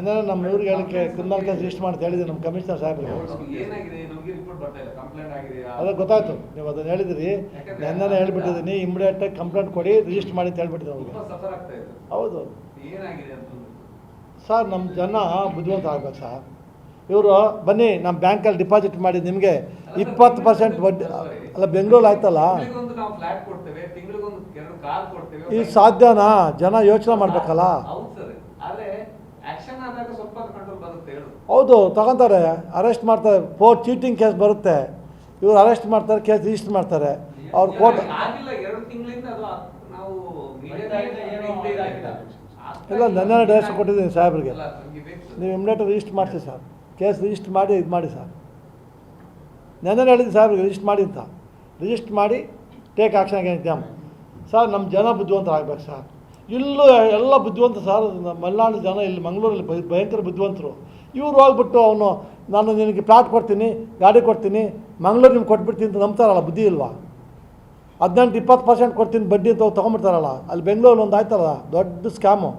ಅಂದರೆ ನಮ್ಮ ಇವ್ರಿಗೆ ಹೇಳಕ್ಕೆ ಕ್ರಿಮಿನಲ್ ಕೇಸ್ ರಿಜಿಸ್ಟರ್ ಮಾಡಿ ಹೇಳಿದೆ ನಮ್ಮ ಕಮಿಷನರ್ ಸಾಹೇಬ್ರಿಗೆ ಅದೇ ಗೊತ್ತಾಯ್ತು. ನೀವು ಅದನ್ನು ಹೇಳಿದ್ರಿ. ನೆನ್ನೆ ಹೇಳ್ಬಿಟ್ಟಿದ್ದೀನಿ. ಇಮಿಡಿಯೇಟಾಗಿ ಕಂಪ್ಲೇಂಟ್ ಕೊಡಿ ರಿಜಿಸ್ಟರ್ ಮಾಡಿ ಅಂತ ಹೇಳ್ಬಿಟ್ಟಿದ್ದೆ ಅವ್ರಿಗೆ ಹೌದು. ಅಂತ ಸರ್ ನಮ್ಮ ಜನ ಬುದ್ಧಿವಂತ ಆಗ್ಬೇಕು ಸರ್. ಇವರು ಬನ್ನಿ ನಮ್ಮ ಬ್ಯಾಂಕಲ್ಲಿ ಡಿಪಾಸಿಟ್ ಮಾಡಿ ನಿಮಗೆ ಇಪ್ಪತ್ತು ಪರ್ಸೆಂಟ್ ಬಡ್ಡಿ ಅಲ್ಲ ಬೆಂಗಳೂರು ಆಯ್ತಲ್ಲ? ಈ ಸಾಧ್ಯನಾ? ಜನ ಯೋಚನೆ ಮಾಡಬೇಕಲ್ಲ? ಹೌದು ತಗೊತಾರೆ. ಅರೆಸ್ಟ್ ಮಾಡ್ತಾರೆ. ಫೋರ್ ಚೀಟಿಂಗ್ ಕೇಸ್ ಬರುತ್ತೆ. ಇವ್ರು ಅರೆಸ್ಟ್ ಮಾಡ್ತಾರೆ ಕೇಸ್ ರಿಜಿಸ್ಟರ್ ಮಾಡ್ತಾರೆ. ಅವ್ರು ಕೋರ್ಟ್ ಆಗಿಲ್ಲ ಎರಡು ತಿಂಗಳಿಂದ ನಾವು ಬೈದಾಗಿದೆ, ಏನೋ ಇದಾಗಿದೆ. ಇಲ್ಲ ನನ್ನ ಡೈರೆಕ್ಷನ್ ಕೊಟ್ಟಿದ್ದೀನಿ ಸಾಹೇಬ್ರಿಗೆ. ನೀವು ಇಮಿಡಿಯೇಟ್ ರಿಜಿಸ್ಟರ್ ಮಾಡಿಸಿ ಸರ್. ಕೇಸ್ ರಿಜಿಸ್ಟರ್ ಮಾಡಿ ಇದು ಮಾಡಿ ಸರ್. ನೆನ್ನೆ ಹೇಳಿದ್ದೀನಿ ಸಾಹೇಬ್ರಿಗೆ ರಿಜಿಸ್ಟರ್ ಮಾಡಿ ಅಂತ. ರಿಜಿಸ್ಟರ್ ಮಾಡಿ ಟೇಕ್ ಆ್ಯಕ್ಷನ್ ಅಗೇನ್ಸ್ಟ್ ಸರ್ ನಮ್ಮ ಜನ ಬುದ್ಧಿವಂತರಾಗಬೇಕು ಸರ್. ಇಲ್ಲೂ ಎಲ್ಲ ಬುದ್ಧಿವಂತ ಸರ್ ಮಲೆನಾಡು ಜನ ಇಲ್ಲಿ ಮಂಗಳೂರಲ್ಲಿ ಭಯ- ಭಯಂಕರ ಬುದ್ಧಿವಂತರು. ಇವ್ರು ಹೋಗ್ಬಿಟ್ಟು ಅವನು, ನಾನು ನಿನಗೆ ಪ್ಲಾಟ್ ಕೊಡ್ತೀನಿ, ಗಾಡಿ ಕೊಡ್ತೀನಿ, ಮಂಗಳೂರು ನಿಮ್ಗೆ ಕೊಟ್ಬಿಡ್ತೀನಿ ಅಂತ ನಂಬ್ತಾರಲ್ಲ, ಬುದ್ಧಿ ಇಲ್ವಾ? ಹದಿನೆಂಟು, ಇಪ್ಪತ್ತು ಪರ್ಸೆಂಟ್ ಕೊಡ್ತೀನಿ, ಬಡ್ಡಿ ಅಂತ ತೊಗೊಂಬಿಡ್ತಾರಲ್ಲ, ಅಲ್ಲಿ ಬೆಂಗಳೂರಲ್ಲಿ ಒಂದು ಆಯ್ತಲ್ಲ, ದೊಡ್ಡ ಸ್ಕ್ಯಾಮು.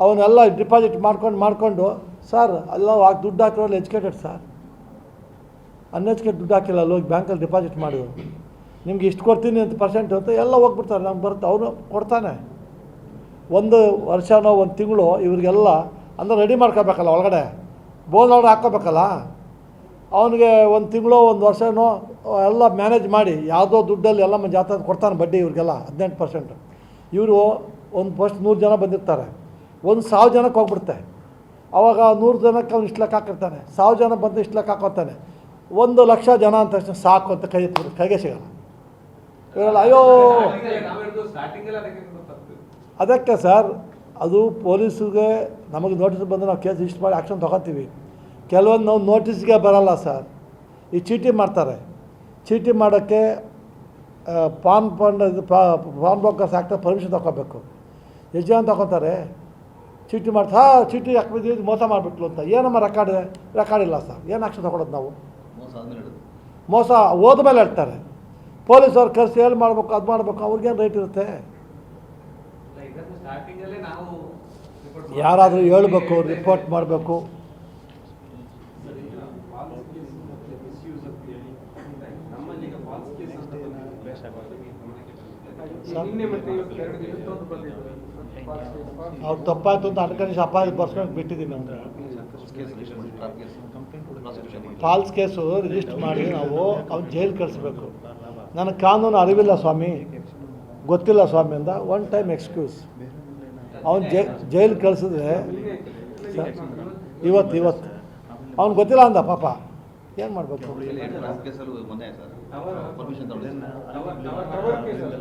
ಅವನ್ನೆಲ್ಲ ಡಿಪಾಸಿಟ್ ಮಾಡ್ಕೊಂಡು, ಮಾಡಿಕೊಂಡು, ಸರ್, ಅಲ್ಲ ಆಗ ದುಡ್ಡು ಹಾಕಿರೋಲ್ಲ ಎಜುಕೇಟೆಡ್ ಸರ್. ಅನ್ಎಜುಕೇಟ್ ದುಡ್ಡು ಹಾಕಿಲ್ಲ, ಅಲ್ಲಿ ಹೋಗಿ ಬ್ಯಾಂಕಲ್ಲಿ ಡಿಪಾಸಿಟ್ ಮಾಡಿದ್ರು ನಿಮ್ಗೆ ಇಷ್ಟು ಕೊಡ್ತೀನಿ ಅಂತ ಪರ್ಸೆಂಟ್ ಅಂತ ಎಲ್ಲ ಹೋಗ್ಬಿಡ್ತಾರೆ ನಮ್ಗೆ ಬರುತ್ತೆ, ಅವನು ಕೊಡ್ತಾನೆ. ಒಂದು ವರ್ಷನೋ ಒಂದು ತಿಂಗಳು ಇವರಿಗೆಲ್ಲ ಅಂದರೆ ರೆಡಿ ಮಾಡ್ಕೋಬೇಕಲ್ಲ ಒಳಗಡೆ? ಆರ್ಡರ್ ಹಾಕ್ಕೋಬೇಕಲ್ಲ? ಅವನಿಗೆ ಒಂದು ತಿಂಗಳು, ಒಂದು ವರ್ಷನೋ, ಎಲ್ಲ ಮ್ಯಾನೇಜ್ ಮಾಡಿ, ಯಾವುದೋ ದುಡ್ಡಲ್ಲಿ ಎಲ್ಲ ಜಾತ ಕೊಡ್ತಾನೆ ಬಡ್ಡಿ ಇವ್ರಿಗೆಲ್ಲ, ಹದಿನೆಂಟು ಪರ್ಸೆಂಟ್ ಇವರು ಒಂದು ಫಸ್ಟ್ ನೂರು ಜನ ಬಂದಿರ್ತಾರೆ. ಒಂದು ಸಾವಿರ ಜನಕ್ಕೆ ಹೋಗ್ಬಿಡುತ್ತೆ. ಅವಾಗ ನೂರು ಜನಕ್ಕೆ ಅವ್ನು ಇಷ್ಟು ಲೆಕ್ಕ ಹಾಕಿರ್ತಾನೆ. ಸಾವಿರ ಜನ ಬಂದು ಇಷ್ಟು ಲೆಕ್ಕ ಹಾಕೋತಾನೆ. ಒಂದು ಲಕ್ಷ ಜನ ಅಂತ ತಕ್ಷಣ ಸಾಕು ಅಂತ ಕೈ ಕೈಗೆ ಸಿಗಲ್ಲ. ಇವರಲ್ಲ, ಅಯ್ಯೋ! ಅದಕ್ಕೆ ಸರ್ ಅದು ಪೊಲೀಸಿಗೆ ನಮಗೆ ನೋಟಿಸ್ ಬಂದು ನಾವು ಕೇಸ್ ಇಷ್ಟು ಮಾಡಿ ಆ್ಯಕ್ಷನ್ ತೊಗೊತೀವಿ. ಕೆಲವೊಂದು ನಾವು ನೋಟಿಸ್ಗೆ ಬರಲ್ಲ ಸರ್. ಈ ಚೀಟಿ ಮಾಡ್ತಾರೆ. ಚೀಟಿ ಮಾಡೋಕ್ಕೆ pawn pawn fund pawn brokers act permission ತೊಗೋಬೇಕು. ಎಷ್ಟು ಜನ ತೊಗೊತಾರೆ. ಚೀಟಿ ಮಾಡ್ತಾ ಹಾಂ ಚೀಟಿ ಹಾಕ್ಬಿದ್ದೀವಿ ಮೋಸ ಮಾಡಿಬಿಟ್ಲು ಅಂತ. ಏನಮ್ಮ ರೆಕಾರ್ಡ್ ರೆಕಾರ್ಡ್ ಇಲ್ಲ ಸರ್. ಏನು ಆಕ್ಷನ್ ತೊಗೊಳೋದು ನಾವು? ಮೋಸ ಹೋದ ಮೇಲೆ ಹೇಳ್ತಾರೆ. ಪೊಲೀಸವ್ರು ಕರೆಸಿ ಏನು ಮಾಡಬೇಕು ಅದು ಮಾಡಬೇಕು ಅವ್ರಿಗೇನು ರೇಟ್ ಇರುತ್ತೆ ಇಲ್ಲ, ಇದನ್ನು ಸ್ಟಾರ್ಟಿಂಗ್ ಅಲ್ಲೇ ನಾವು report ಮಾಡ್ತೀವಿ. ಯಾರಾದರೂ ಹೇಳ್ಬೇಕು ರಿಪೋರ್ಟ್ ಮಾಡಬೇಕು. ಅವ್ರು ತಪ್ಪಾಯ್ತು ಅಂತ ಅನ್ಕೊಂಡು ಅಪಾಯ ಬರ್ಸ್ಕೊಂಡು ಬಿಟ್ಟಿದ್ದೀನಿ ಅಂದ್ರೆ ಫಾಲ್ಸ್ ಕೇಸು ರಿಜಿಸ್ಟರ್ ಮಾಡಿ ನಾವು ಅವ್ನು ಜೈಲು ಕಳಿಸ್ಬೇಕು. ನನಗೆ ಕಾನೂನು ಅರಿವಿಲ್ಲ ಸ್ವಾಮಿ. ಗೊತ್ತಿಲ್ಲ ಸ್ವಾಮಿ ಅಂದ ಒನ್ ಟೈಮ್ ಎಕ್ಸ್ಕ್ಯೂಸ್ ಅವ್ನು ಜೈ, ಜೈಲು ಕಳಿಸಿದ್ರೆ ಇವತ್ತು ಇವತ್ತು. ಅವ್ನು ಗೊತ್ತಿಲ್ಲ ಅಂದ ಪಾಪ. ಏನು ಮಾಡಬೇಕು?